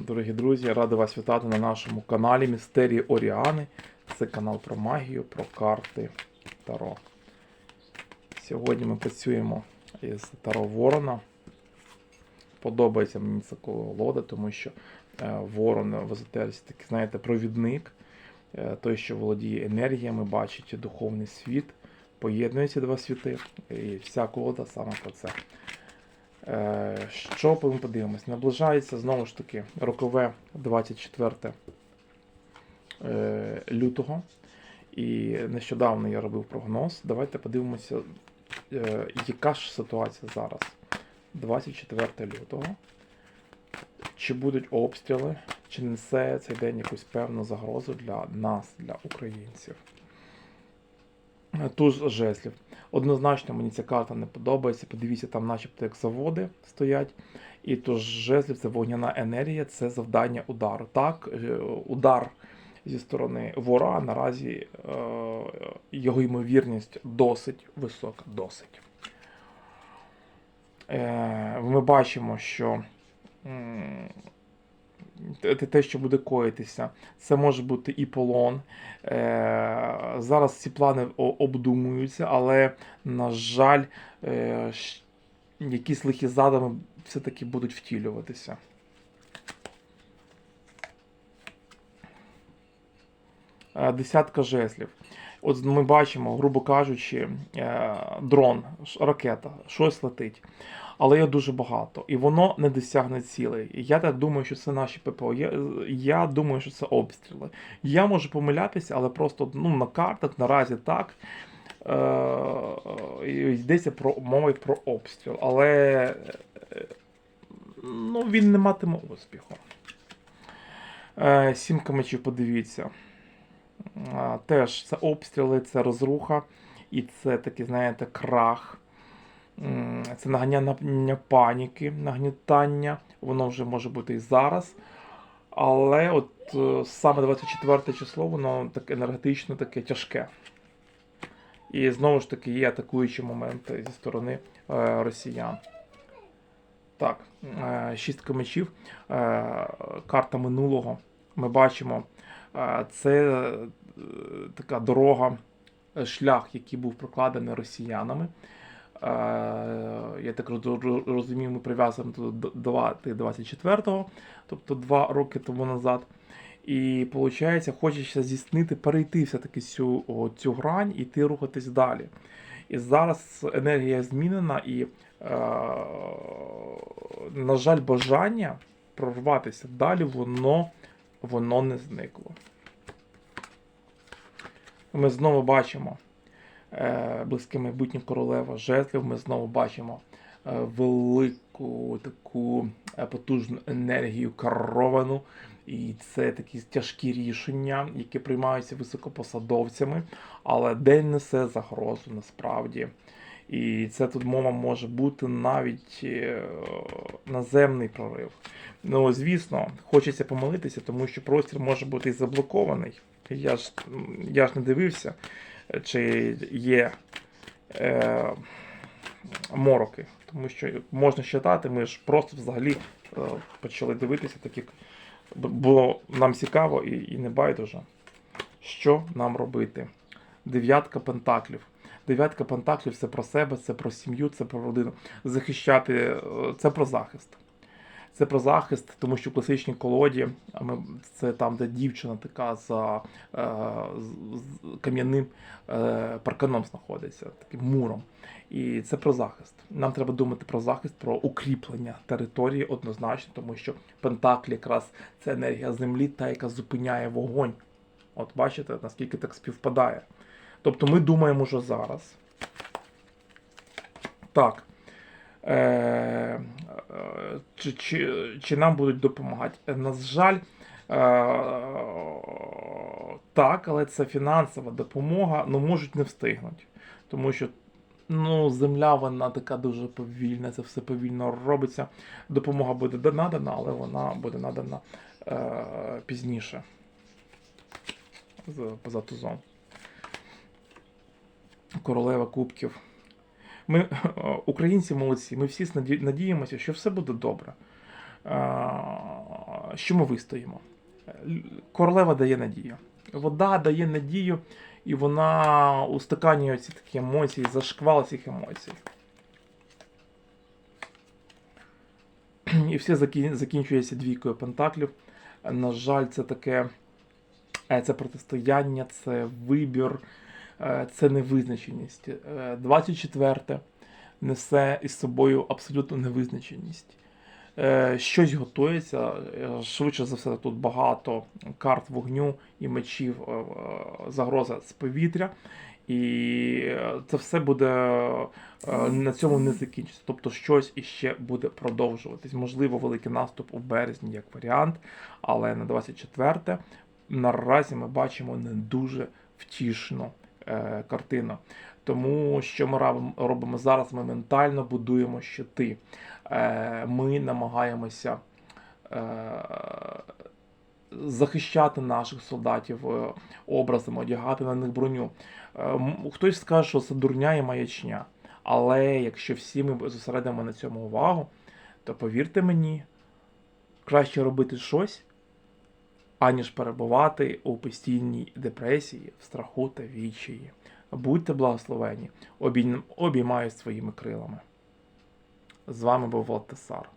Дорогі друзі, радий вас вітати на нашому каналі Містерії Оріани. Це канал про магію, про карти Таро. Сьогодні ми працюємо із Таро Ворона. Подобається мені ця колода, тому що е, Ворон в езотериці такий, знаєте, провідник, е, той, що володіє енергіями, бачить духовний світ, поєднує два світи. І вся колода саме про це. Е, Що ми подивимось? Наближається знову ж таки рокове 24 е, лютого. І нещодавно я робив прогноз. Давайте подивимося, е, яка ж ситуація зараз. 24 лютого. Чи будуть обстріли, чи несе цей день якусь певну загрозу для нас, для українців? Туз жезлів. Однозначно мені ця карта не подобається. Подивіться, там начебто як заводи стоять. І туз жезлів це вогняна енергія, це завдання удару. Так, е, удар зі сторони вора наразі е, його ймовірність досить висока. Досить. Е, Ми бачимо, що те, що буде коїтися, це може бути і полон. Е, зараз ці плани обдумуються, але, на жаль, е, якісь лихі задуми все-таки будуть втілюватися. Е, Десятка жезлів. От ми бачимо, грубо кажучи, дрон, ракета, щось летить. Але його дуже багато, і воно не досягне цілей. Я так думаю, що це наші ППО. Я, я думаю, що це обстріли. Я можу помилятися, але просто ну, на картах наразі так. Е, йдеться про мова про обстріл. Але е, ну, він не матиме успіху. Е, Сімка мечів, подивіться. Теж це обстріли, це розруха, і це такий, знаєте, крах. Це наганяння паніки, нагнітання. Воно вже може бути і зараз. Але от е, саме 24 число, воно таке енергетично таке тяжке. І знову ж таки є атакуючі моменти зі сторони е, росіян. Так, е, шістка мечів, карта минулого. Ми бачимо, це така дорога, шлях, який був прокладений росіянами. Я так розумію, ми прив'язуємо до 24-го, тобто два роки тому назад. І виходить, хочеться здійснити, перейти все-таки цю, цю грань і йти рухатись далі. І зараз енергія змінена, і, е, на жаль, бажання прорватися далі, воно, воно не зникло. Ми знову бачимо близьке майбутнє королева жезлів. Ми знову бачимо е, велику таку е, потужну енергію керовану. І це такі тяжкі рішення, які приймаються високопосадовцями, але день несе загрозу насправді. І це тут мова може бути навіть е, наземний прорив. Ну, звісно, хочеться помилитися, тому що простір може бути і заблокований. Я ж, я ж не дивився, чи є е, мороки, тому що можна читати, ми ж просто взагалі е, почали дивитися, так як було нам цікаво і, і не байдуже. Що нам робити? Дев'ятка пентаклів. Дев'ятка пентаклів це про себе, це про сім'ю, це про родину. Захищати е, це про захист. Це про захист, тому що в класичній колоді це там, де дівчина така за е, кам'яним е, парканом знаходиться, таким муром. І це про захист. Нам треба думати про захист, про укріплення території однозначно, тому що Пентаклі якраз це енергія землі, та яка зупиняє вогонь. От бачите, наскільки так співпадає. Тобто ми думаємо вже зараз. Так. Е, чи, чи, чи нам будуть допомагати? Е, На жаль, е, так, але це фінансова допомога, ну можуть не встигнути. Тому що ну, земля вона така дуже повільна, це все повільно робиться. Допомога буде надана, але вона буде надана е, пізніше. Поза тузом. Королева Кубків. Ми, українці молодці, ми всі надіємося, що все буде добре. Що ми вистоїмо? Королева дає надію. Вода дає надію, і вона устаканює ці такі емоції, зашквал цих емоцій. І все закінчується двійкою пентаклів. На жаль, це таке е, це протистояння, це вибір, це невизначеність. Е, 24 несе із собою абсолютну невизначеність. Е, Щось готується. е, Швидше за все, тут багато карт вогню і мечів, е, е, загроза з повітря. І е, це все буде е, на цьому не закінчиться. Тобто щось іще буде продовжуватись. Можливо, великий наступ у березні як варіант, але на 24 наразі ми бачимо не дуже втішну е, картину. Тому що ми робимо зараз, ми ментально будуємо щити. Е, ми намагаємося е, захищати наших солдатів образами, одягати на них броню. Хтось скаже, що це дурня і маячня. Але якщо всі ми зосередимо на цьому увагу, то повірте мені, краще робити щось, аніж перебувати у постійній депресії, в страху та відчаї. Будьте благословені, обіймаю своїми крилами. З вами був Валтасар.